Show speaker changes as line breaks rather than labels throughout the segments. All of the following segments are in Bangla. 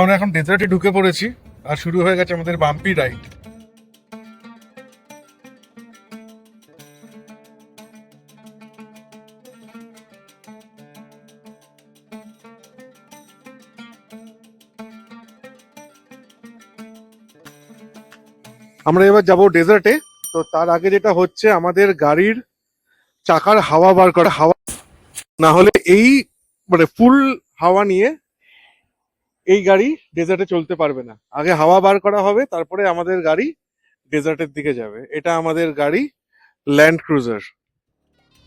আমরা এখন ডেজার্টে ঢুকে পড়েছি আর শুরু হয়ে গেছে আমাদের বাম্পি রাইড। আমরা এবার যাব ডেজার্টে। তো তার আগে যেটা হচ্ছে, আমাদের গাড়ির চাকার হাওয়া বার করা হাওয়া না হলে এই মানে ফুল হাওয়া নিয়ে এই গাড়ি ডেজার্টে চলতে পারবে না। আগে হাওয়া বার করা হবে তারপরে আমাদের গাড়ি ডেজার্টের দিকে যাবে। এটা আমাদের গাড়ি ল্যান্ড ক্রুজার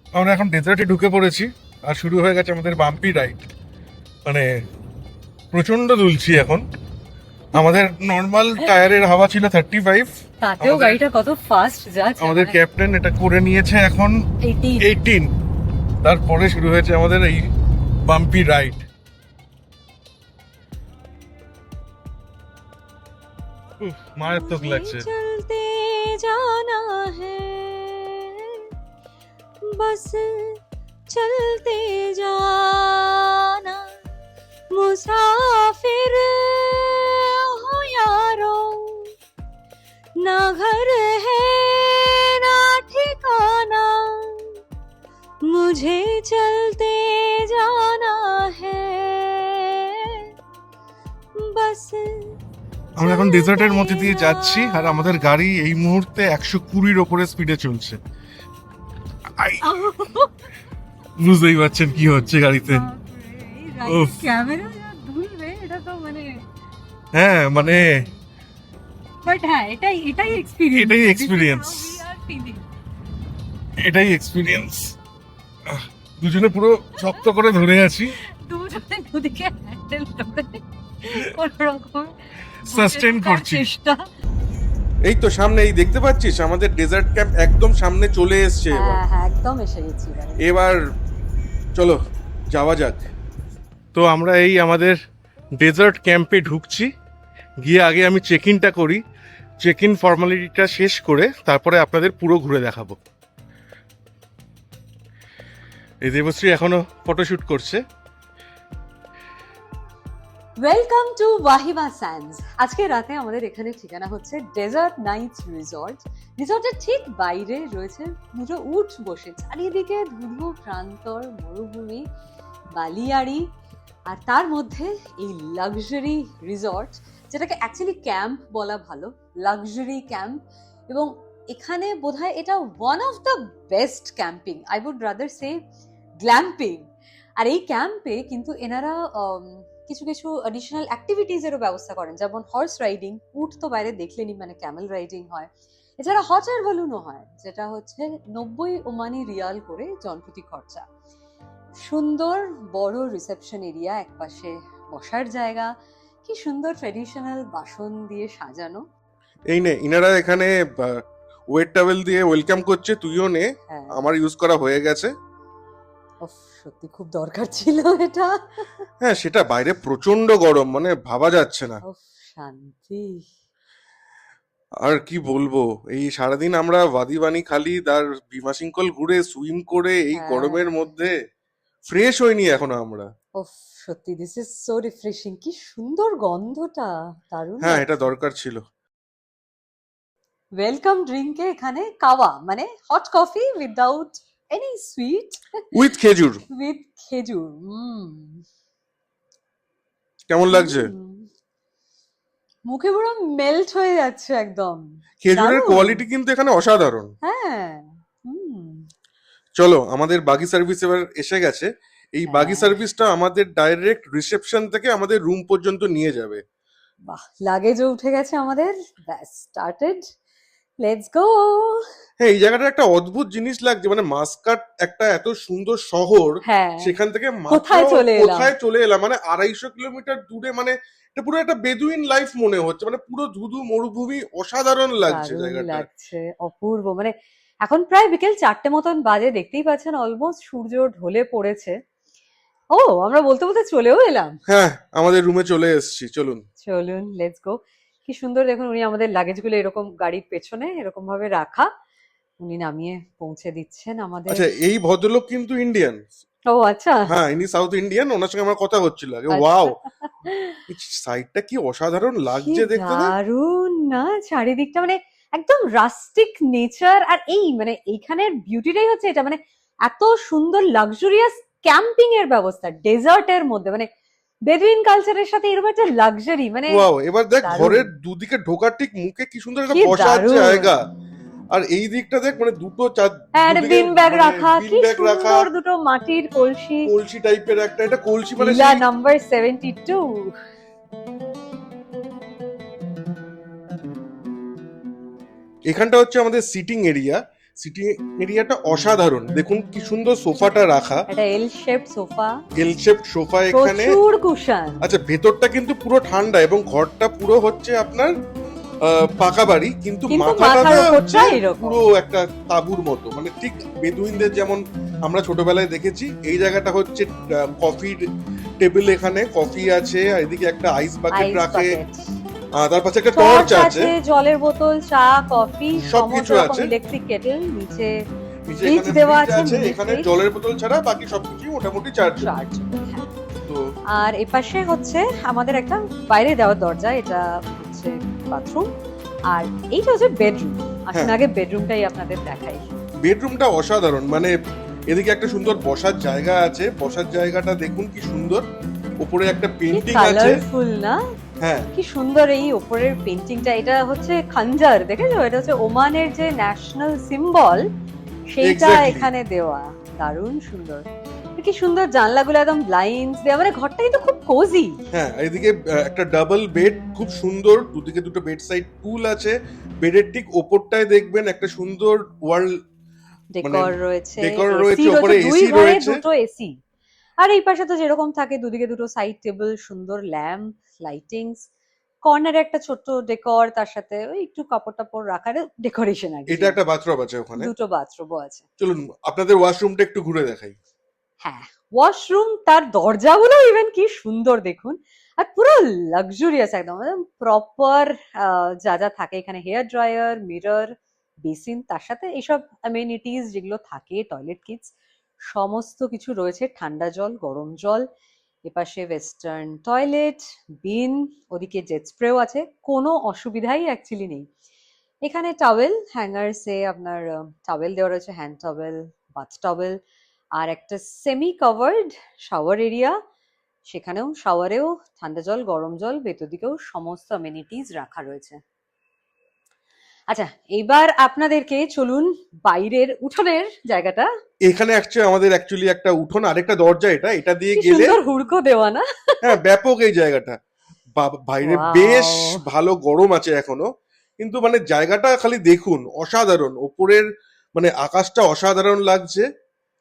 আমরা এখন ডেজার্টে ঢুকে পড়েছি আর শুরু হয়ে গেছে আমাদের বাম্পি রাইড মানে প্রচণ্ড দুলছি এখন। আমাদের নর্মাল টায়ারের হাওয়া ছিল থার্টি ফাইভ
তাতেও গাড়িটা কত ফাস্ট যাচ্ছে
আমাদের ক্যাপ্টেন এটা করে নিয়েছে এখন
এইটি
এইটিন তারপরে শুরু হয়েছে আমাদের এই বাম্পি রাইড মারাত্মক লাগছে
चलते जाना है बस चलते जाना मुसाफिर हो यारो ना घर है ना ठिकाना मुझे चलते जाना है बस
আমরা এখন ডেজার্টের মধ্যে দিয়ে যাচ্ছি আর আমাদের গাড়ি এই মুহূর্তে একশো কুড়ির ওপরে স্পিডে চলছে। বুঝতেই পারছেন কি হচ্ছে গাড়িতে।
মানে
হ্যাঁ মানে
হ্যাঁ এটাই এটাই এক্সপিরিয়েন্স
এটাই এটাই এক্সপিরিয়েন্স দুজনে পুরো শক্ত করে ধরে আছি।
দুজনে দুদিকে হ্যান্ডেল করে। কোন রকম
সাস্টেন করছি। এই তো সামনে এই দেখতে পাচ্ছিস আমাদের ডেজার্ট ক্যাম্প একদম সামনে চলে এসছে এবার।
হ্যাঁ হ্যাঁ একদম এসে গেছি এবার।
চলো যাওয়া যাক। তো আমরা এই আমাদের ডেজার্ট ক্যাম্পে ঢুকছি। গিয়ে আগে আমি চেক ইনটা করি। চেক ইন ফর্মালিটিটা শেষ করে তারপরে আপনাদের পুরো ঘুরে দেখাবো। এই দেবশ্রী এখনও ফটোশুট করছে।
ওয়েলকাম টু ওয়াহিমা স্যান্ডস আজকে রাতে আমাদের এখানে ঠিকানা হচ্ছে ডেজার্ট নাইটস রিসর্ট রিসর্টের ঠিক বাইরে রয়েছে। পুরো উঠ বসে। চারিদিকে ধুধু প্রান্তর, মরুভূমি, বালিয়াড়ি, আর তার মধ্যে এই লাক্সারি রিসর্ট যেটাকে অ্যাকচুয়ালি ক্যাম্প বলা ভালো লাক্সারি ক্যাম্প এবং এখানে বোধহয় এটা one of the best camping I would rather say glamping আর এই ক্যাম্পে কিন্তু এনারা কিছু কিছু অ্যাডিশনাল অ্যাক্টিভিটিজেরও ব্যবস্থা করেন। যেমন হর্স রাইডিং উট তো বাইরে দেখলেনি মানে ক্যামেল রাইডিং হয়। এছাড়া হট আর বালুনও হয় যেটা হচ্ছে নব্বই ওমানি রিয়াল করে জনপ্রতি খরচা। সুন্দর বড় রিসেপশন এরিয়া একপাশে বসার জায়গা। কি সুন্দর ট্রেডিশনাল বাসন দিয়ে সাজানো।
এই নে ইনারা এখানে ওয়েট টাওয়েল দিয়ে ওয়েলকাম করছে তুইও নে।
হ্যাঁ।
আমার ইউজ করা হয়ে গেছে।
সত্যি খুব দরকার ছিল এটা।
হ্যাঁ সেটা বাইরে প্রচণ্ড গরম মানে ভাবা যাচ্ছে না।
শান্তি।
আর কি বলব এই সারাদিন আমরা বাদিবানি খালি তার ভীমাশঙ্কল ঘুরে সুইম করে এই
হ্যাঁ।
গরমের মধ্যে ফ্রেশ হইনি এখনও আমরা।
উফ সত্যি দিস ইজ সো রিফ্রেশিং কি সুন্দর গন্ধটা দারুণ
হ্যাঁ এটা দরকার ছিল।
ওয়েলকাম ড্রিঙ্কে এখানে কাওয়া মানে hot coffee without any sweet
with খেজুর।
উইথ খেজুর
কেমন লাগছে।
মুখে পুরো মেল্ট হয়ে যাচ্ছে একদম।
খেজুরের। কোয়ালিটি কিন্তু এখানে অসাধারণ।
হ্যাঁ হুম।
চলো আমাদের বাগি সার্ভিস এবার এসে গেছে। এই বাগি
হ্যাঁ।
সার্ভিসটা আমাদের ডাইরেক্ট রিসেপশন থেকে আমাদের রুম পর্যন্ত নিয়ে যাবে।
বাহ লাগেজও উঠে গেছে আমাদের। ব্যাস স্টার্টেড লেটস গো
হ্যাঁ এই জায়গাটা একটা অদ্ভুত জিনিস লাগছে মানে মাসকাট একটা এত সুন্দর শহর
হ্যাঁ।
সেখান থেকে
কোথায় চলে এলাম?
কোথায় চলে এলাম? মানে আড়াইশো কিলোমিটার দূরে মানে এটা পুরো একটা বেদুইন লাইফ মনে হচ্ছে মানে পুরো ধুধু মরুভূমি অসাধারণ লাগছে জায়গাটা।
লাগছে অপূর্ব। মানে এখন প্রায় বিকেল চারটে মতন বাজে দেখতেই পাচ্ছেন অলমোস্ট সূর্য ঢলে পড়েছে। ও আমরা বলতে বলতে চলেও এলাম।
হ্যাঁ আমাদের রুমে চলে এসেছি চলুন।
চলুন লেটস গো কি সুন্দর দেখুন উনি আমাদের লাগেজগুলো এরকম গাড়ির পেছনে এরকম ভাবে রাখা। উনি নামিয়ে পৌঁছে দিচ্ছেন আমাদের।
আচ্ছা এই ভদ্রলোক কিন্তু ইন্ডিয়ান
ও আচ্ছা।
হ্যাঁ ইনি সাউথ ইন্ডিয়ান ওনার সঙ্গে আমার কথা হচ্ছিল আগে।
আচ্ছা।
ওয়াও সাইডটা কি অসাধারণ লাগছে দেখতে
দারুণ না চারিদিকটা মানে একদম রাস্টিক নেচার আর এই মানে এইখানের বিউটিটাই হচ্ছে এটা। মানে এত সুন্দর লাক্সুরিয়াস ক্যাম্পিং এর ব্যবস্থা ডেজার্টের মধ্যে। মানে বেদুইন কালচারের সাথে এরকম একটা লাক্সারি মানে
ওয়াও এবার দেখ। ঘরের দুদিকে ঢোকার ঠিক মুখে কি সুন্দর একটা বসার জায়গা। আর এই দিকটা দেখ মানে দুটো চার
হ্যাঁ বিন ব্যাগ
মানে
রাখা কি
রাখা।
সুন্দর দুটো মাটির কলসি।
কলসি টাইপের একটা এটা কলসি মানে
ভিলা নাম্বার সেভেন্টি টু
এখানটা হচ্ছে আমাদের সিটিং এরিয়া সিটিং এরিয়াটা অসাধারণ। দেখুন কি সুন্দর সোফাটা রাখা।
একটা L shape sofa.
L shape sofa এখানে।
প্রচুর কুশন।
আচ্ছা ভেতরটা কিন্তু পুরো ঠান্ডা এবং ঘরটা পুরো হচ্ছে আপনার পাকা বাড়ি কিন্তু মাথাটা হচ্ছে পুরো একটা তাঁবুর মতো। মানে ঠিক বেদুইনদের যেমন আমরা ছোটবেলায় দেখেছি এই জায়গাটা হচ্ছে কফির টেবিল এখানে। কফি আছে এদিকে একটা আইস বাকেট রাখে। তার পাশে একটা
টর্চ আছে জলের বোতল চা কফি
সবকিছু আছে।
ইলেকট্রিক কেটেল নিচে
এখানে
দেওয়া আছে,
এখানে জলের বোতল ছাড়া বাকি সবকিছুই মোটামুটি চার্জ
চার্জ
তো
আর এপাশে হচ্ছে আমাদের একটা বাইরে দেওয়ার দরজা এটা হচ্ছে বাথরুম আর এইটা হচ্ছে বেডরুম আসুন
হ্যাঁ।
আগে বেডরুমটাই আপনাদের দেখাই।
বেডরুমটা অসাধারণ মানে এদিকে একটা সুন্দর বসার জায়গা আছে। বসার জায়গাটা দেখুন কি সুন্দর। উপরে একটা পেন্টিং আছে।
কালারফুল না?
হ্যাঁ।
কি সুন্দর এই ওপরের পেন্টিংটা এটা হচ্ছে খানজার দেখেছ? এটা হচ্ছে ওমানের যে ন্যাশনাল সিম্বল সেইটা এখানে দেওয়া। দারুণ সুন্দর। কি সুন্দর জানলাগুলো একদম ব্লাইন্ডস দেওয়া মানে ঘরটা কিন্তু খুব কোজি
হ্যাঁ এদিকে একটা ডাবল বেড খুব সুন্দর। দুদিকে দুটো বেড সাইড টুল আছে। বেডের ঠিক ওপরটায় দেখবেন একটা সুন্দর ওয়ার্ল্ড
ডেকর রয়েছে। AC
রয়েছে, AC
ঘরে
রয়েছে।
দুটো এসি আর এই পাশে তো যেরকম থাকে দুদিকে দুটো সাইড টেবিল সুন্দর ল্যাম্প লাইটিংস কর্নারে একটা ছোট্ট ডেকর তার সাথে ওই একটু কাপড় টাপড় রাখার ডেকোরেশন আর।
এটা একটা বাথরুম আছে ওখানে?
দুটো বাথরুমও আছে।
চলুন আপনাদের ওয়াশরুমটা একটু ঘুরে দেখাই।
হ্যাঁ ওয়াশরুম তার দরজাগুলো ইভেন কি সুন্দর দেখুন। আর পুরো লাক্সুরিয়াস একদম প্রপার যা যা থাকে এখানে হেয়ার ড্রায়ার মিরর বেসিন তার সাথে এইসব অ্যামেনিটিস যেগুলো থাকে টয়লেট কিটস সমস্ত কিছু রয়েছে, ঠান্ডা জল, গরম জল, এপাশে ওয়েস্টার্ন টয়লেট বিন ওদিকে জেট স্প্রেও আছে, কোনো অসুবিধাই অ্যাকচুয়ালি নেই। এখানে টাওয়েল হ্যাঙ্গারসে আপনার টাওয়েল দেওয়া রয়েছে হ্যান্ড টাওয়েল বাথ টাওয়েল আর একটা সেমি কভার্ড শাওয়ার এরিয়া সেখানেও শাওয়ারেও ঠান্ডা জল, গরম জল ভেতর দিকেও সমস্ত অ্যামেনিটিস রাখা রয়েছে। আচ্ছা এবার আপনাদেরকে চলুন বাইরের উঠোনের জায়গাটা।
এখানে অ্যাকচুয়ালি আমাদের অ্যাকচুয়ালি একটা উঠোন আরেকটা দরজা এটা। এটা দিয়ে গেলে
সুন্দর হুড়কো দেওয়া না?
হ্যাঁ ব্যাপক এই জায়গাটা। বাইরে বেশ ভালো গরম আছে এখনও। কিন্তু মানে জায়গাটা খালি দেখুন অসাধারণ। ওপরের মানে আকাশটা অসাধারণ লাগছে।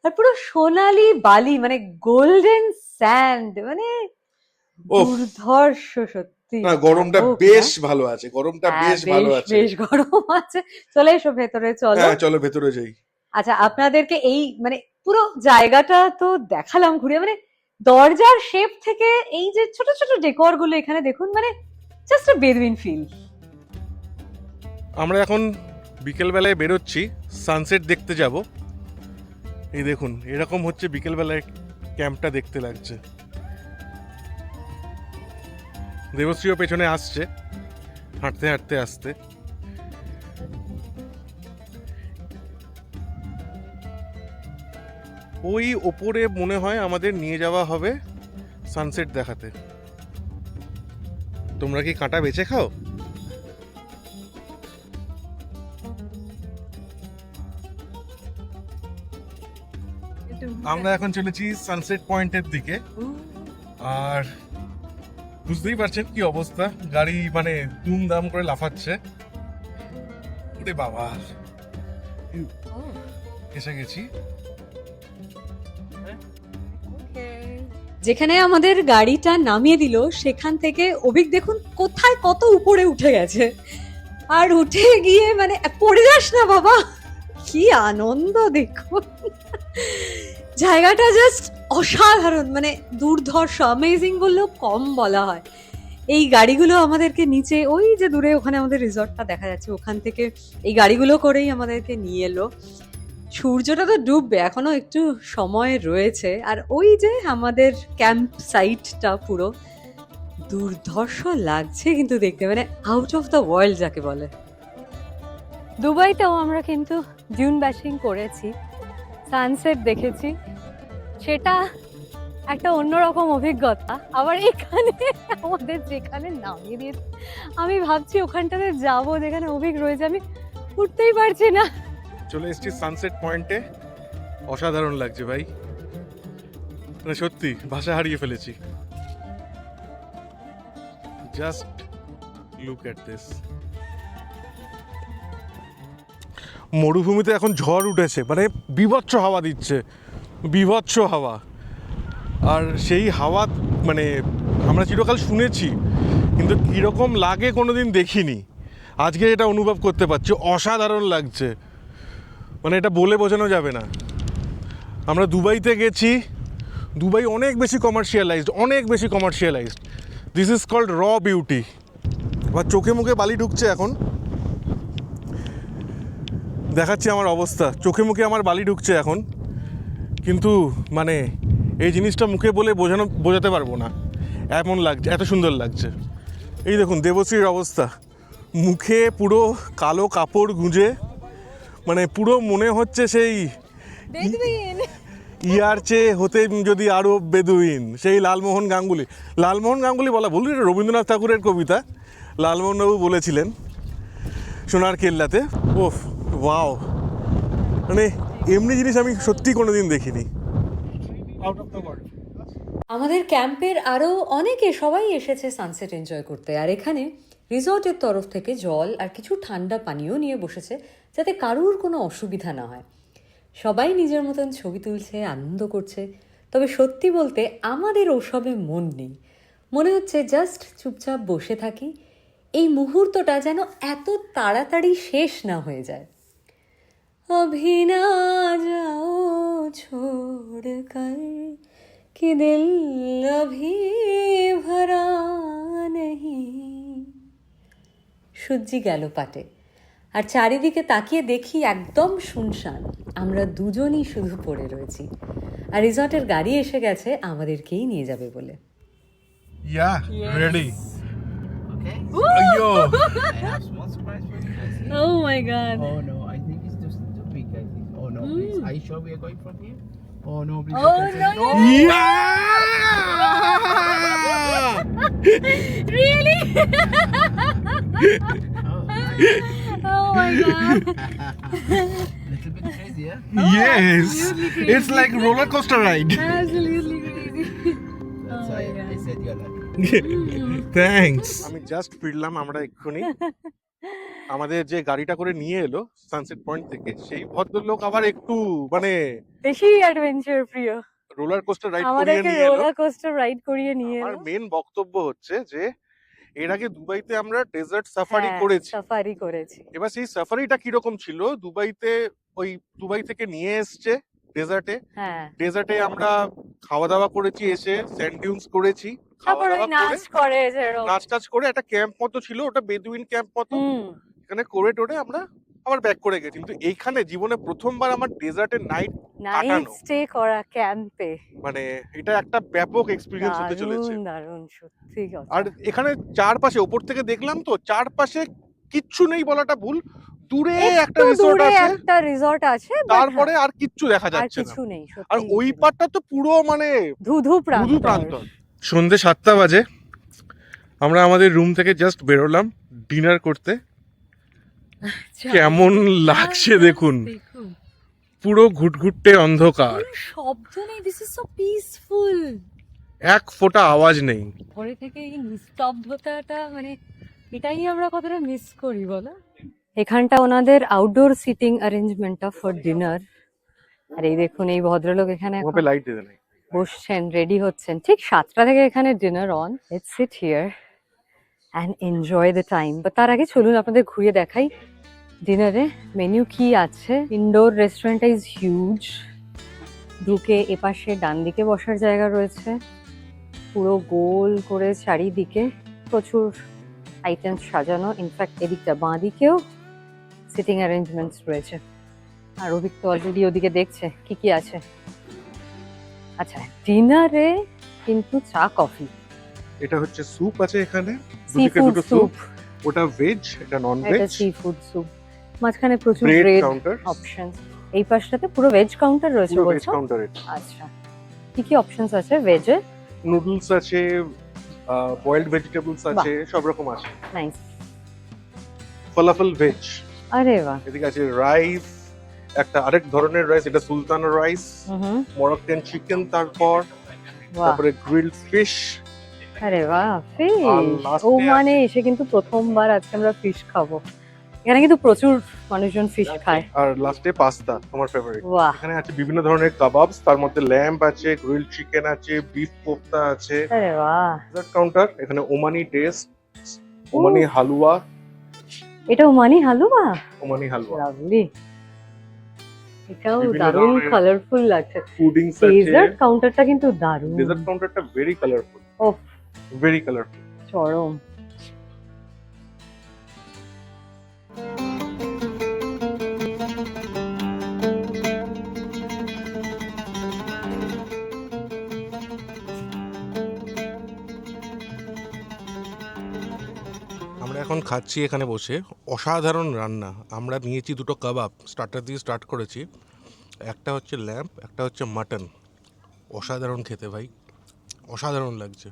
আর পুরো সোনালি বালি মানে গোল্ডেন স্যান্ড মানে। দুর্ধর্ষ সত্যি।
না গরমটা বেশ ভালো আছে গরমটা
হ্যাঁ,
বেশ ভালো আছে।
বেশ গরম আছে। চলে এসো ভেতরে চলো।
হ্যাঁ চলো ভেতরে যাই।
আচ্ছা আপনাদেরকে এই মানে পুরো জায়গাটা তো দেখালাম ঘুরে মানে দরজার শেপ থেকে এই যে ছোট ছোট ডেকোরগুলো এখানে দেখুন মানে জাস্ট আ বেদুইন ফিল
আমরা এখন বিকেলবেলায় বেরোচ্ছি সানসেট দেখতে যাব। এই দেখুন এরকম হচ্ছে বিকেলবেলায় ক্যাম্পটা দেখতে লাগছে। দেবশ্রীও পেছনে আসছে। হাঁটতে হাঁটতে আসতে। ওই ওপরে মনে হয় আমাদের নিয়ে যাওয়া হবে সানসেট দেখাতে। তোমরা কি কাঁটা বেছে খাও? আমরা এখন চলেছি সানসেট পয়েন্টের দিকে। আর বুঝতেই পারছেন কি অবস্থা? গাড়ি মানে দুমদাম করে লাফাচ্ছে। ওরে বাবা। এসে গেছি।
যেখানে আমাদের গাড়িটা নামিয়ে দিল, সেখান থেকে অভিক দেখুন কোথায় কত উপরে উঠে গেছে। আর উঠে গিয়ে মানে পড়ে যাস না বাবা। কি আনন্দ দেখুন। জায়গাটা জাস্ট অসাধারণ মানে দুর্ধর্ষ অ্যামেজিং বললেও কম বলা হয়। এই গাড়িগুলো আমাদেরকে নিচে, ওই যে দূরে ওখানে আমাদের রিসর্টটা দেখা যাচ্ছে, ওখান থেকে এই গাড়িগুলো করেই আমাদেরকে নিয়ে এলো। সূর্যটা তো ডুববে, এখনও একটু সময় রয়েছে। আর ওই যে আমাদের ক্যাম্প সাইটটা পুরো দুর্ধর্ষ লাগছে কিন্তু দেখতে মানে আউট অফ দ্য ওয়ার্ল্ড যাকে বলে। দুবাইতেও আমরা কিন্তু ডিউন ব্যাশিং করেছি সানসেট দেখেছি। সেটা একটা অন্যরকম অভিজ্ঞতা। আবার এখানে আমাদের যেখানে নামিয়ে দিয়েছে, আমি ভাবছি ওখানটাতে যাব যেখানে অভিজ্ঞ রয়েছে, আমি উঠতেই পারছি না।
চলে এসেছি সানসেট পয়েন্টে অসাধারণ লাগছে ভাই। মানে সত্যি, ভাষা হারিয়ে ফেলেছি। জাস্ট লুক অ্যাট দিস মরুভূমিতে এখন ঝড় উঠেছে মানে বিভৎস হাওয়া দিচ্ছে। বিভৎস হাওয়া। আর সেই হাওয়া মানে আমরা চিরকাল শুনেছি, কিন্তু কীরকম লাগে কোনো দিন দেখিনি। আজকে এটা অনুভব করতে পারছি, অসাধারণ লাগছে। মানে এটা বলে বোঝানো যাবে না। আমরা দুবাইতে গেছি, দুবাই অনেক বেশি কমার্শিয়ালাইজড অনেক বেশি commercialised this is called raw beauty এবার চোখে মুখে বালি ঢুকছে এখন। দেখাচ্ছি আমার অবস্থা। চোখে মুখে আমার বালি ঢুকছে এখন। কিন্তু মানে এই জিনিসটা মুখে বলে বোঝানো বোঝাতে পারব না। এমন লাগছে এত সুন্দর লাগছে। এই দেখুন দেবশ্রীর অবস্থা। মুখে পুরো কালো কাপড় গুঁজে মানে পুরো মনে হচ্ছে সেই ইয়ার চেয়ে হতে যদি আরও বেদুইন সেই লালমোহন গাঙ্গুলি। লালমোহন গাঙ্গুলি বলা ভুল এটা রবীন্দ্রনাথ ঠাকুরের কবিতা। লালমোহনবাবু বলেছিলেন সোনার কেল্লাতে। ওফ ওয়াও। মানে এমনি জিনিস আমি সত্যি কোনো দিন দেখিনি। আউট অফ দ্য ওয়ার্ল্ড
আমাদের ক্যাম্পের আরও অনেকে সবাই এসেছে সানসেট এনজয় করতে। আর এখানে রিসর্টের তরফ থেকে জল আর কিছু ঠান্ডা পানীয় নিয়ে বসেছে যাতে কারুর কোনো অসুবিধা না হয়। সবাই নিজের মতন ছবি তুলছে আনন্দ করছে। তবে সত্যি বলতে আমাদের ওসবে মন নেই। মনে হচ্ছে জাস্ট চুপচাপ বসে থাকি। এই মুহূর্তটা যেন এত তাড়াতাড়ি শেষ না হয়ে যায়। अभी ना जाओ छोड़ कर कि दिल अभी भरा नहीं সূর্যি গেল পাটে আর চারিদিকে তাকিয়ে দেখি একদম শুনশান আমরা দুজনই শুধু পড়ে রয়েছি আর রিসর্টের গাড়ি এসে গেছে আমাদেরকেই নিয়ে যাবে বলে
ইয়া রেডি
Okay.
আইয়ো
I have small think. Oh no, please. Are you sure we are going from here? Oh no, please.
Oh,
don't
no,
say-
no,
yeah
really
Oh, nice.
Oh my God
Little bit crazy, yeah?
Yes, it's like roller coaster ride.
Absolutely crazy
That's
Oh
why
my
I
God.
said you're lucky.
Thanks আমি জাস্ট ফিরলাম আমরা এক্ষুনি আমাদের যে গাড়িটা করে নিয়ে এলো সানসেট পয়েন্ট থেকে সেই ভদ্রলোক আবার একটু মানে
বেশি অ্যাডভেঞ্চার প্রিয়।
রোলার কোস্টার রাইড করিয়ে নিয়ে এলো।
রোলার কোস্টার রাইড করিয়ে নিয়ে
আমার মেন বক্তব্য হচ্ছে যে এর আগে দুবাইতে আমরা ডেজার্ট সাফারি
হ্যাঁ,
করেছি।
সাফারি করেছি।
এবার সেই সাফারিটা কীরকম ছিল? দুবাইতে ওই দুবাই থেকে নিয়ে এসছে ডেজার্টে
হ্যাঁ।
ডেজার্টে আমরা খাওয়া দাওয়া করেছি এসে স্যান্ড ডিউন্স করেছি। খাওয়া
তারপর ওই
দাওয়া
নাচ করে যেরকম।
নাচ টাচ করে একটা ক্যাম্প মতো ছিল ওটা বেদুইন ক্যাম্প মতো।
হুম।
এখানে করে টোরে আমরা আবার ব্যাক করে গেছি। কিন্তু এইখানে জীবনে প্রথমবার আমার ডেজার্টের নাইট
নাইট
কাটানো।
স্টে করা ক্যাম্পে
মানে এটা একটা ব্যাপক এক্সপিরিয়েন্স হতে চলেছে।
দারুণ দারুণ সত্যি কথা।
আর এখানে চারপাশে ওপর থেকে দেখলাম তো চারপাশে কিচ্ছু নেই বলাটা ভুল। দূরে একটা
একটু
রিসোর্ট
দূরে
আছে।
একটা রিসর্ট আছে but
তারপরে আর কিচ্ছু দেখা
হ্যাঁ, আর
যাচ্ছে না।
কিছু নেই সত্যি
আর ওই পারটা তো পুরো মানে ধুধু প্রান্তর। সন্ধে সাতটা বাজে। আমরা আমাদের রুম থেকে জাস্ট বেরোলাম ডিনার করতে। কেমন লাগছে দেখুন।
দেখুন।
পুরো ঘুটঘুটে অন্ধকার।
শব্দ নেই দিস ইজ সো পিসফুল
এক ফোঁটা আওয়াজ নেই।
পরে থেকে এই নিস্তব্ধতাটা মানে এটাই আমরা কতটা মিস করি বলো? এখানটা ওনাদের আউটডোর সিটিং অ্যারেঞ্জমেন্টটা ফর ডিনার আর এই দেখুন এই ভদ্রলোক এখানে এখন
লাইট দিতে নেই।
বসছেন রেডি হচ্ছেন। ঠিক সাতটা থেকে এখানে dinner on let's sit here and enjoy the time বা তার আগে চলুন আপনাদের ঘুরিয়ে দেখাই। ডিনারে মেনু কি আছে? ইনডোর রেস্টুরেন্টটা ইজ হিউজ ঢুকে এপাশে ডান দিকে বসার জায়গা রয়েছে। পুরো গোল করে চারিদিকে প্রচুর আইটেমস সাজানো। ইনফ্যাক্ট এদিকটা বাঁ দিকেও সিটিং অ্যারেঞ্জমেন্টস রয়েছে। আর অভিক তো অলরেডি ওদিকে দেখছে, কি কি আছে? আচ্ছা ডিনারে কিন্তু চা কফি।
এটা হচ্ছে স্যুপ আছে এখানে। দুদিকে দুটো
স্যুপ।
ওটা ভেজ এটা নন ভেজ এটা
সি ফুড স্যুপ মাঝখানে প্রচুর
ব্রেড
অপশন এই পাশটাতে পুরো ভেজ কাউন্টার রয়েছে
পুরো ভেজ কাউন্টার
আচ্ছা। কি কি অপশনস আছে ভেজে
নুডলস আছে বয়েলড ভেজিটেবলস আছে সব রকম আছে।
নাইস
ফলাফল ভেজ
আরে বাহ।
এদিকে আছে রাইস একটা আরেক ধরনের রাইস এটা সুলতান রাইস মরক্কান চিকেন তারপর তারপরে গ্রিলড ফিশ
আরে বাহ ফিশ ও মানে এসে কিন্তু প্রথমবার আজকে আমরা ফিশ খাব। এখানে কিন্তু প্রচুর মানুষজন ফিশ খায়।
আর লাস্টে পাস্তা আমার ফেভারিট এখানে আছে বিভিন্ন ধরনের কাবাবস তার মধ্যে ল্যাম্প আছে গ্রিল চিকেন আছে বিফ কোফতা আছে।
আরে বাহ।
ডেজার্ট কাউন্টার এখানে ওমানি টেস্ট ওমানি হালুয়া।
এটা Omani halwa?
Omani halwa.
Lovely এটাও দারুণ কালারফুল লাগছে
পুডিংস আছে
ডেজার্ট কাউন্টারটা কিন্তু দারুণ।
ডেজার্ট কাউন্টারটা ভেরি কালারফুল
ওফ।
ভেরি কালারফুল
চরম।
এখন খাচ্ছি এখানে বসে। অসাধারণ রান্না। আমরা নিয়েছি দুটো কাবাব। স্টার্টার দিয়ে স্টার্ট করেছি। একটা হচ্ছে ল্যাম্প একটা হচ্ছে মাটন অসাধারণ খেতে ভাই। অসাধারণ লাগছে।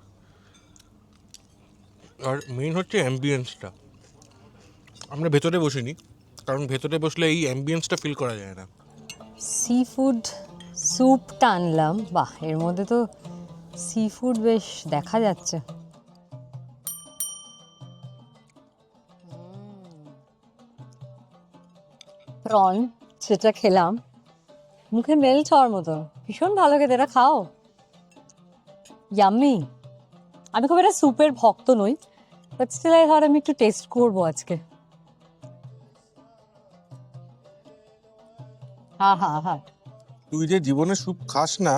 আর মেন হচ্ছে অ্যাম্বিয়েন্সটা আমরা ভেতরে বসিনি, কারণ ভেতরে বসলে এই অ্যাম্বিয়েন্সটা ফিল করা যায় না।
সি ফুড স্যুপটা আনলাম। বাহ, এর মধ্যে তো সি ফুড বেশ দেখা যাচ্ছে। প্রন সেটা খেলাম। মুখে মেল খাওয়ার মতো। ভীষণ ভালো খেতে এটা খাও। ইয়াম্মি আমি খুব এটা স্যুপের ভক্ত নই বাট স্টিল আই আমি একটু টেস্ট করব আজকে। হ্যাঁ হ্যাঁ হ্যাঁ
তুই যে জীবনে স্যুপ খাস না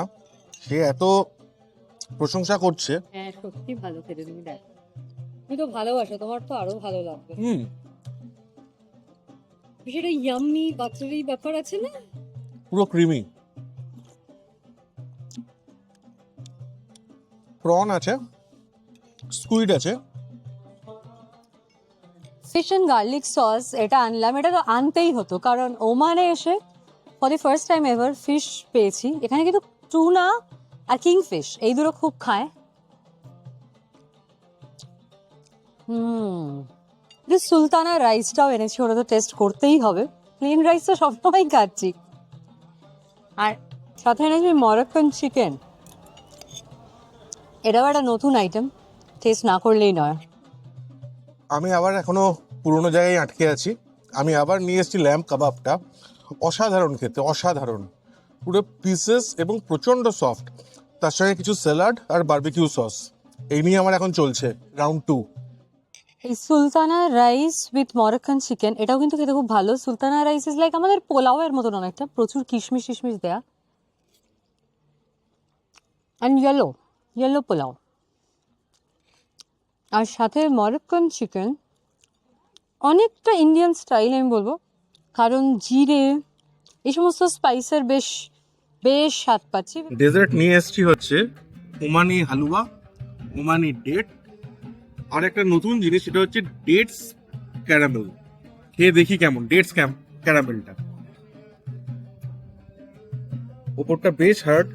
সে এত প্রশংসা করছে।
হ্যাঁ সত্যি ভালো খেতে তুমি দেখ। তুমি তো ভালোবাসো তোমার তো আরও ভালো লাগবে।
হুম।
সেটা ইয়াম্মি বাচ্চারই ব্যাপার আছে না?
পুরো ক্রিমি প্রন আছে স্কুইড আছে।
ফিশ অ্যান্ড গার্লিক সস এটা আনলাম এটা তো আনতেই হতো কারণ ওমানে এসে for the first time ever fish পেয়েছি। এখানে কিন্তু টুনা আর কিং ফিশ এই দুটো খুব খায়। হুম। সুলতানা রাইসটাও এনেছি, ওরা তো টেস্ট করতেই হবে। প্লেন রাইস তো সবসময় খাচ্ছি। আর সাথে এনেছি মরক্কান চিকেন এটাও একটা নতুন আইটেম টেস্ট না করলেই নয়।
আমি আবার এখনও পুরোনো জায়গায় আটকে আছি। আমি আবার নিয়ে এসেছি ল্যাম্প কাবাবটা অসাধারণ খেতে, অসাধারণ। পুরো পিসেস এবং প্রচণ্ড সফট তার সঙ্গে কিছু স্যালাড আর বারবিকিউ সস এই নিয়ে আমার এখন চলছে রাউন্ড টু
এই sultana rice with Moroccan chicken এটাও কিন্তু খেতে খুব ভালো। সুলতানা রাইস ইজ লাইক আমাদের পোলাও এর মতন অনেকটা, প্রচুর কিশমিশ টিশমিশ দেয়া। And yellow yellow pulao. আর সাথে মরক্কান চিকেন অনেকটা ইন্ডিয়ান স্টাইল আমি বলব। কারণ জিরে, এই সমস্ত স্পাইসের বেশ বেশ স্বাদ পাচ্ছি।
ডেজার্ট নিয়ে এসেছি হচ্ছে ওমানি হালুয়া ওমানি ডেট আর একটা নতুন জিনিস সেটা হচ্ছে ডেটস ক্যারামেল খেয়ে দেখি কেমন ডেটস ক্যারামেলটা ওপরটা বেশ হার্ড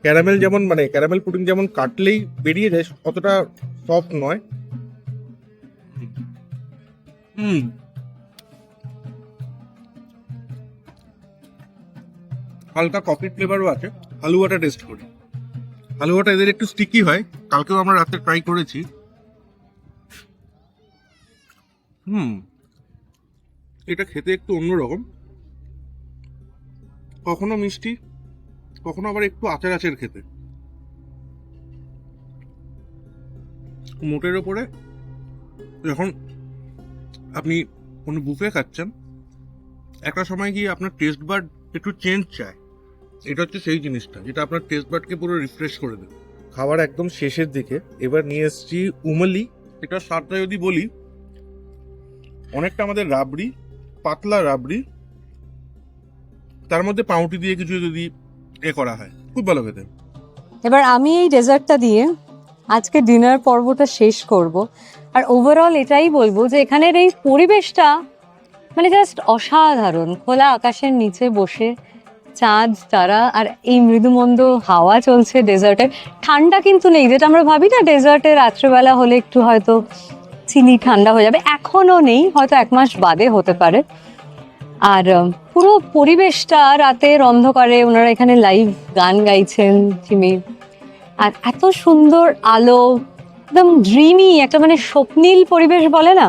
ক্যারামেল যেমন মানে ক্যারামেল পুডিং যেমন কাটলেই বেরিয়ে যায় অতটা সফট নয়। হুম। হালকা কফি ফ্লেভারও আছে। হালুয়াটা টেস্ট করি। হালুয়াটা এদের একটু স্টিকি হয়। কালকেও আমরা রাতে ট্রাই করেছি। হুম। এটা খেতে একটু অন্যরকম। কখনো মিষ্টি, কখনো আবার একটু আচার আচার খেতে। মোটের ওপরে যখন আপনি কোনো বুফে খাচ্ছেন, একটা সময় গিয়ে আপনার টেস্ট বাড একটু চেঞ্জ চায়। এটা হচ্ছে সেই জিনিসটা, যেটা আপনার টেস্ট বাডকে পুরো রিফ্রেশ করে দেবে। খাবার একদম শেষের দিকে, এবার নিয়ে এসেছি উমলি। এটা স্বাদটা যদি বলি অনেকটা আমাদের রাবড়ি, পাতলা রাবড়ি, তার মধ্যে পাউটি দিয়ে কিছু যদি এ করা হয়, খুব ভালো খেতে।
এবার আমি এই ডেজার্টটা দিয়ে আজকে ডিনার পর্বটা শেষ করব। আর ওভারঅল এটাই বলব যে এখানের এই পরিবেশটা মানে জাস্ট অসাধারণ। খোলা আকাশের নিচে বসে চাঁদ, তারা আর এই মৃদুমন্দ হাওয়া চলছে ডেজার্টের। ঠান্ডা কিন্তু নেই, যেটা আমরা ভাবি না ডেজার্টে রাত্রেবেলা হলে একটু হয়তো চিনি ঠান্ডা হয়ে যাবে। এখনও নেই, হয়তো এক মাস বাদে হতে পারে। আর পুরো পরিবেশটা রাতের অন্ধকারে ওনারা এখানে লাইভ গান গাইছেন, জিমি। আর এত সুন্দর আলো, একদম ড্রিমি একটা মানে স্বপ্নীল পরিবেশ বলে না?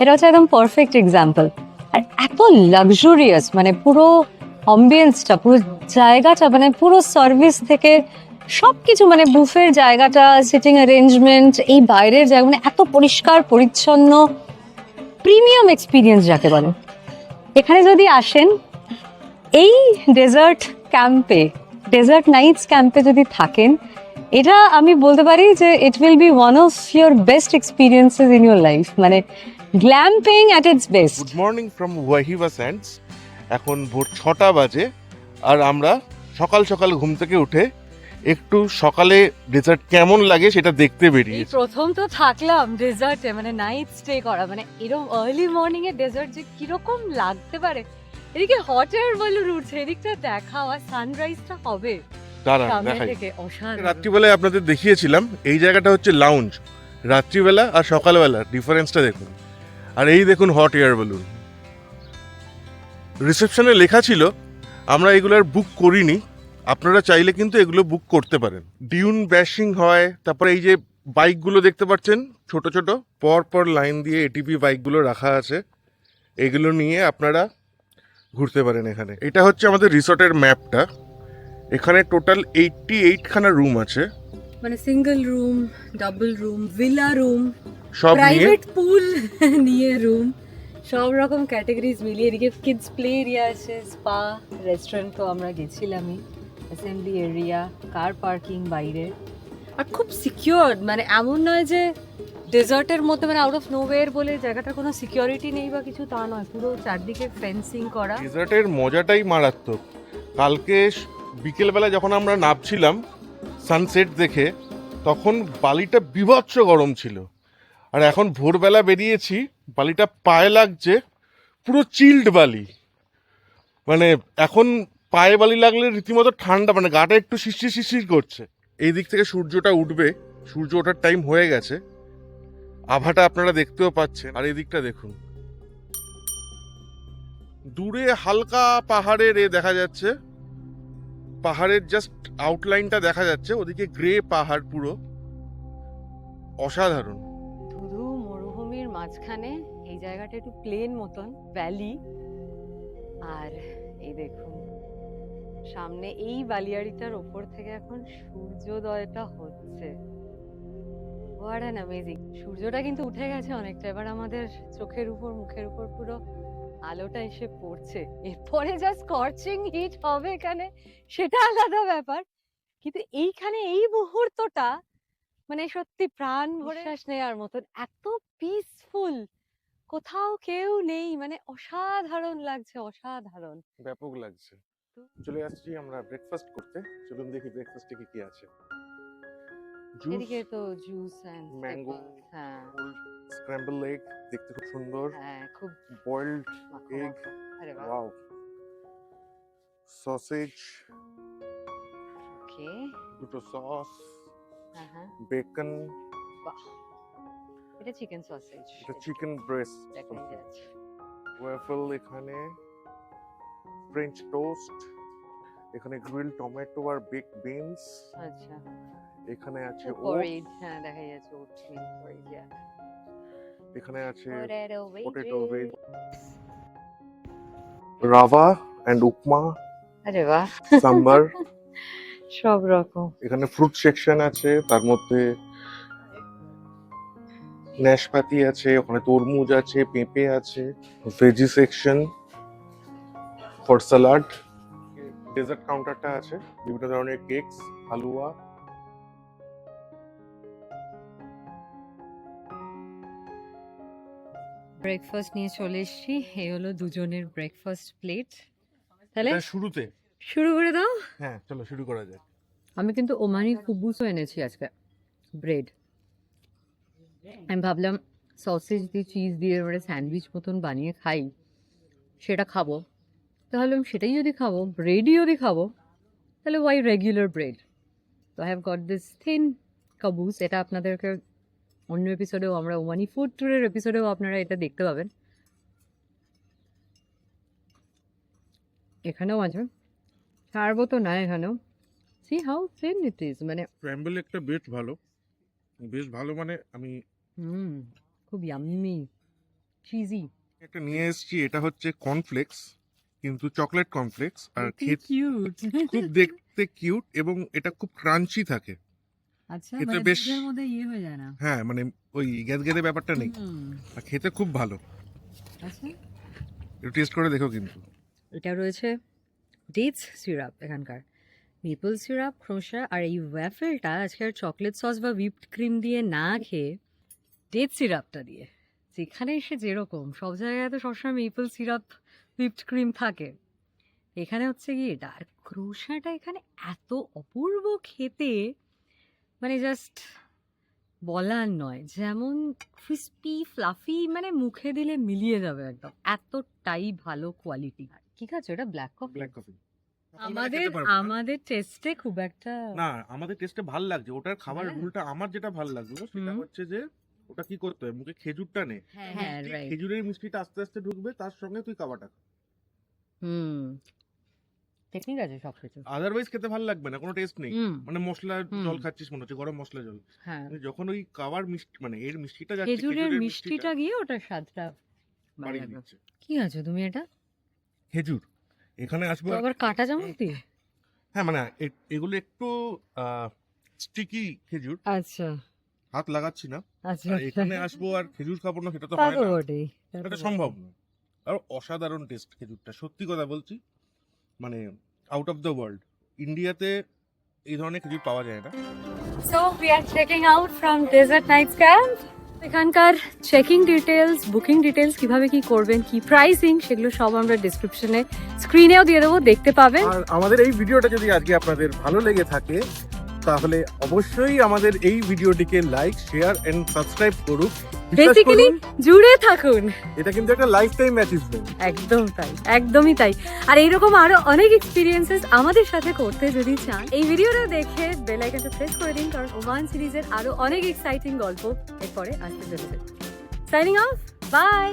এটা হচ্ছে একদম পারফেক্ট এক্সাম্পল আর এত লাক্সুরিয়াস মানে পুরো অম্বিয়েন্সটা পুরো জায়গাটা মানে পুরো সার্ভিস থেকে সব কিছু মানে বুফের জায়গাটা সিটিং অ্যারেঞ্জমেন্ট এই বাইরের জায়গা মানে এত পরিষ্কার, পরিচ্ছন্ন প্রিমিয়াম এক্সপিরিয়েন্স যাকে বলে। এখানে যদি আসেন, এই ডেজার্ট ক্যাম্পে ডেজার্ট নাইটস ক্যাম্পে যদি থাকেন, এটা আমি বলতে পারি যে it will be one of your best experiences in your life মানে glamping at its best
good morning from Wahiba Sands এখন ভোর ছটা বাজে, আর আমরা সকাল সকাল ঘুম থেকে উঠে একটু সকালে ডেজার্ট কেমন লাগে সেটা দেখতে বেরিয়ে
প্রথম তো থাকলাম ডেজার্টে মানে নাইট স্টে করা মানে এরকম আর্লি মর্নিং এ ডেজার্ট যে কীরকম লাগতে পারে। এদিকে হট এয়ার বলুন উঠছে এদিকটা দেখা আর সানরাইজটা হবে।
রাত্রিবেলায় আপনাদের দেখিয়েছিলাম এই জায়গাটা হচ্ছে লাউঞ্জ রাত্রিবেলা আর সকালবেলা ডিফারেন্সটা দেখুন। আর এই দেখুন হট এয়ার বেলুন রিসেপশনে লেখা ছিল আমরা এগুলোর বুক করিনি আপনারা চাইলে কিন্তু এগুলো বুক করতে পারেন। ডিউন ব্যাশিং হয় তারপরে এই যে বাইকগুলো দেখতে পাচ্ছেন ছোট ছোট পর পর লাইন দিয়ে এটিপি বাইকগুলো রাখা আছে। এগুলো নিয়ে আপনারা ঘুরতে পারেন এখানে। এটা হচ্ছে আমাদের রিসর্টের ম্যাপটা এখানে টোটাল এইটটি এইটখানা রুম আছে।
মানে single room double room villa room
সব
প্রাইভেট পুল নিয়ে রুম সব রকম ক্যাটাগরিজ মিলিয়ে এদিকে কিডস প্লে এরিয়া আছে স্পা রেস্টুরেন্ট তো আমরা গেছিলামই। অ্যাসেম্বলি এরিয়া কার পার্কিং বাইরে। আর খুব সিকিওর মানে এমন নয় যে ডেজার্টের মধ্যে মানে আউট অফ নোওয়ের বলে জায়গাটার কোনো সিকিউরিটি নেই বা কিছু তা নয়। পুরো চারদিকে ফেন্সিং করা।
ডেজার্টের মজাটাই মারাত্মক। কালকে বিকেলবেলা যখন আমরা নামছিলাম সানসেট দেখে তখন বালিটা বিভৎস গরম ছিল। আর এখন ভোরবেলা বেরিয়েছি বালিটা পায়ে লাগছে পুরো চিল্ড বালি। মানে এখন পায়ে বালি লাগলে রীতিমতো ঠান্ডা মানে গাটা একটু শিশির শিশির করছে। এই দিক থেকে সূর্যটা উঠবে, সূর্য ওঠার টাইম হয়ে গেছে। আভাটা আপনারা দেখতেও পাচ্ছেন, আর এই দিকটা দেখুন। দূরে হালকা পাহাড়ের এ দেখা যাচ্ছে। পাহাড়ের জাস্ট আউটলাইনটা দেখা যাচ্ছে, ওদিকে গ্রে পাহাড় পুরো। অসাধারণ।
ধুধু মরুভূমির মাঝখানে এই জায়গাটা একটু প্লেন মতন ভ্যালি আর এই দেখুন সামনে এই বালিয়াড়িটার ওপর থেকে এখন সূর্যোদয়টা হচ্ছে। হোয়াট অ্যান অ্যামেজিং সূর্যটা কিন্তু উঠে গেছে অনেকটা। এবার আমাদের চোখের উপর মুখের উপর পুরো আলোটা এসে পড়ছে। এরপরে যা স্কর্চিং হিট হবে এখানে সেটা আলাদা ব্যাপার। কিন্তু এইখানে এই মুহূর্তটা মানে সত্যি প্রাণ ভরে শ্বাস নেওয়ার মতন এত পিসফুল কোথাও কেউ নেই মানে অসাধারণ লাগছে অসাধারণ।
ব্যাপক লাগছে। চলে আসছি আমরা ব্রেকফাস্ট করতে। চলুন দেখি ব্রেকফাস্টে কি কি আছে।
এদিকে তো জুস এন্ড
Mango.
হ্যাঁ।
স্ক্র্যাম্বল এগ দেখতে খুব সুন্দর।
হ্যাঁ খুব
বয়েলড.
মাখো। আরে
ওয়াও সসেজ
ওকে
দুটো সস
হ্যাঁ হ্যাঁ।
বেকন
বাহ। এটা চিকেন সসেজ
এটা চিকেন ব্রেস্ট
যাচ্ছে
এখানে। ফ্রেঞ্চ টোস্ট এখানে গ্রিল টমেটো আর বেক বিনস
আচ্ছা।
এখানে আছে ওটস
হ্যাঁ দেখা যাচ্ছে
এখানে আছে
potato
potato veg rava and upma
আরে বাহ।
সাম্বার
সব রকম।
এখানে ফ্রুট সেকশন আছে তার মধ্যে নাশপাতি আছে ওখানে তরমুজ আছে পেঁপে আছে veggie section for salad dessert কাউন্টারটা আছে বিভিন্ন ধরনের কেকস হালুয়া।
ব্রেকফাস্ট নিয়ে চলে এসেছি এই হলো দুজনের ব্রেকফাস্ট প্লেট তাহলে
শুরুতে।
শুরু করে দাও।
হ্যাঁ চলো শুরু করা যাক।
আমি কিন্তু ওমানি কুবুসও এনেছি আজকে ব্রেড আমি ভাবলাম সসেজ দিয়ে চিজ দিয়ে মানে স্যান্ডউইচ মতন বানিয়ে খাই সেটা খাব। তাহলে আমি সেটাই যদি খাব ব্রেডই যদি খাব তাহলে ওয়াই রেগুলার ব্রেড তো I have got this thin Qaboos এটা আপনাদেরকে অন্য এপিসোডেও আমরা ওমানি ফুড ট্যুরের এপিসোডেও আপনারা এটা দেখতে পাবেন। এখানেও আছে। ছাড়বো তো না এখানেও। See how thin it is মানে
স্ক্র্যাম্বল একটা বেশ ভালো। বেশ ভালো মানে আমি
হুম খুব ইয়াম্মি চিজি
একটা নিয়ে এসেছি এটা হচ্ছে কর্নফ্লেক্স কিন্তু চকলেট কর্নফ্লেক্স আর খুব দেখতে কিউট এবং এটা খুব ক্রাঞ্চি থাকে।
আচ্ছা
খেতে
মানে
বেশ-
মধ্যে ইয়ে হয়ে যায় না।
হ্যাঁ মানে ওই গ্যাসে ব্যাপারটা নেই। আর খেতে খুব ভালো।
আচ্ছা।
একটু টেস্ট করে দেখো কিন্তু।
এটা রয়েছে ডেটস সিরাপ এখানকার। মেপল সিরাপ খোসা আর এই ওয়াফেলটা আজকে আর চকলেট সস বা হুইপড ক্রিম দিয়ে না খেয়ে ডেট সিরাপটা দিয়ে। যেখানে এসে যেরকম সব জায়গায় তো সবসময় মেপল সিরাপ হুইপড ক্রিম থাকে। এখানে হচ্ছে কি ডার্ক ক্রোশাটা এখানে এত অপূর্ব খেতে মানে জাস্ট বলার নয় যেমন ক্রিস্পি ফ্লাফি মানে মুখে দিলে মিলিয়ে যাবে একদম। এতটাই ভালো কোয়ালিটি ঠিক আছে ওটা ব্ল্যাক কফি
ব্ল্যাক কফি
আমাদের আমাদের টেস্টে খুব একটা
না আমাদের টেস্টে ভালো লাগছে। ওটার খাবার
হ্যাঁ।
রুলটা আমার যেটা ভালো লাগল সেটা হচ্ছে যে ওটা কি করতে হয়? মুখে খেজুরটা নে
হ্যাঁ
মিষ্টি-
রাইট
খেজুরের মিষ্টিটা আস্তে আস্তে ঢুকবে তার সঙ্গে তুই খাবারটা
হুম। টেকনিক আছে সব কিছু
আদারওয়াইজ খেতে ভালো লাগবে না কোনো টেস্ট নেই। মানে মশলা জল খাচ্ছিস মনে হচ্ছে গরম মশলা জল।
হ্যাঁ।
যখন ওই খাবার মিষ্টি মানে এর মিষ্টিটা যাচ্ছে
খেজুরের মিষ্টিটা গিয়ে ওটার স্বাদটা
বাড়িয়ে
বাড়িয়ে
দিচ্ছে।
কি আছে তুমি এটা?
খেজুর। এখানে আসব
আবার কাটা চামচ দিয়ে?
হ্যাঁ মানে এগুলো একটু স্টিকি খেজুর।
আচ্ছা।
হাত লাগাচ্ছি না।
আচ্ছা।
আর এখানে আসব আর খেজুর খাব না সেটা তো হয় না। এটা সম্ভব না আর অসাধারণ টেস্ট খেজুরটা সত্যি কথা বলছি। মানে আউট অফ দ্য ওয়ার্ল্ড ইন্ডিয়াতে এই ধরনের খেজুর পাওয়া যায় না।
So we are checking out from Desert Nights Camp. এখানকার চেকিং ডিটেলস বুকিং ডিটেলস কীভাবে কি করবেন কি প্রাইসিং সেগুলো সব আমরা ডিসক্রিপশনে স্ক্রিনেও দিয়ে দেবো দেখতে পাবেন।
আর আমাদের এই ভিডিওটা যদি আজকে আপনাদের ভালো লেগে থাকে তাহলে অবশ্যই আমাদের এই ভিডিওটিকে লাইক শেয়ার এন্ড সাবস্ক্রাইব করুন বিশ্বাস
বেসিক্যালি জুড়ে থাকুন।
এটা কিন্তু একটা লাইফ টাইম অ্যাচিভমেন্ট
একদম তাই একদমই তাই। আর এইরকম আরও অনেক এক্সপিরিয়েন্সেস আমাদের সাথে করতে যদি চান এই ভিডিওটা দেখে বেল আইকনটা প্রেস করে দিন কারণ ওমান সিরিজের আরও অনেক এক্সাইটিং গল্প এরপরে আসতে চলেছে। Signing off by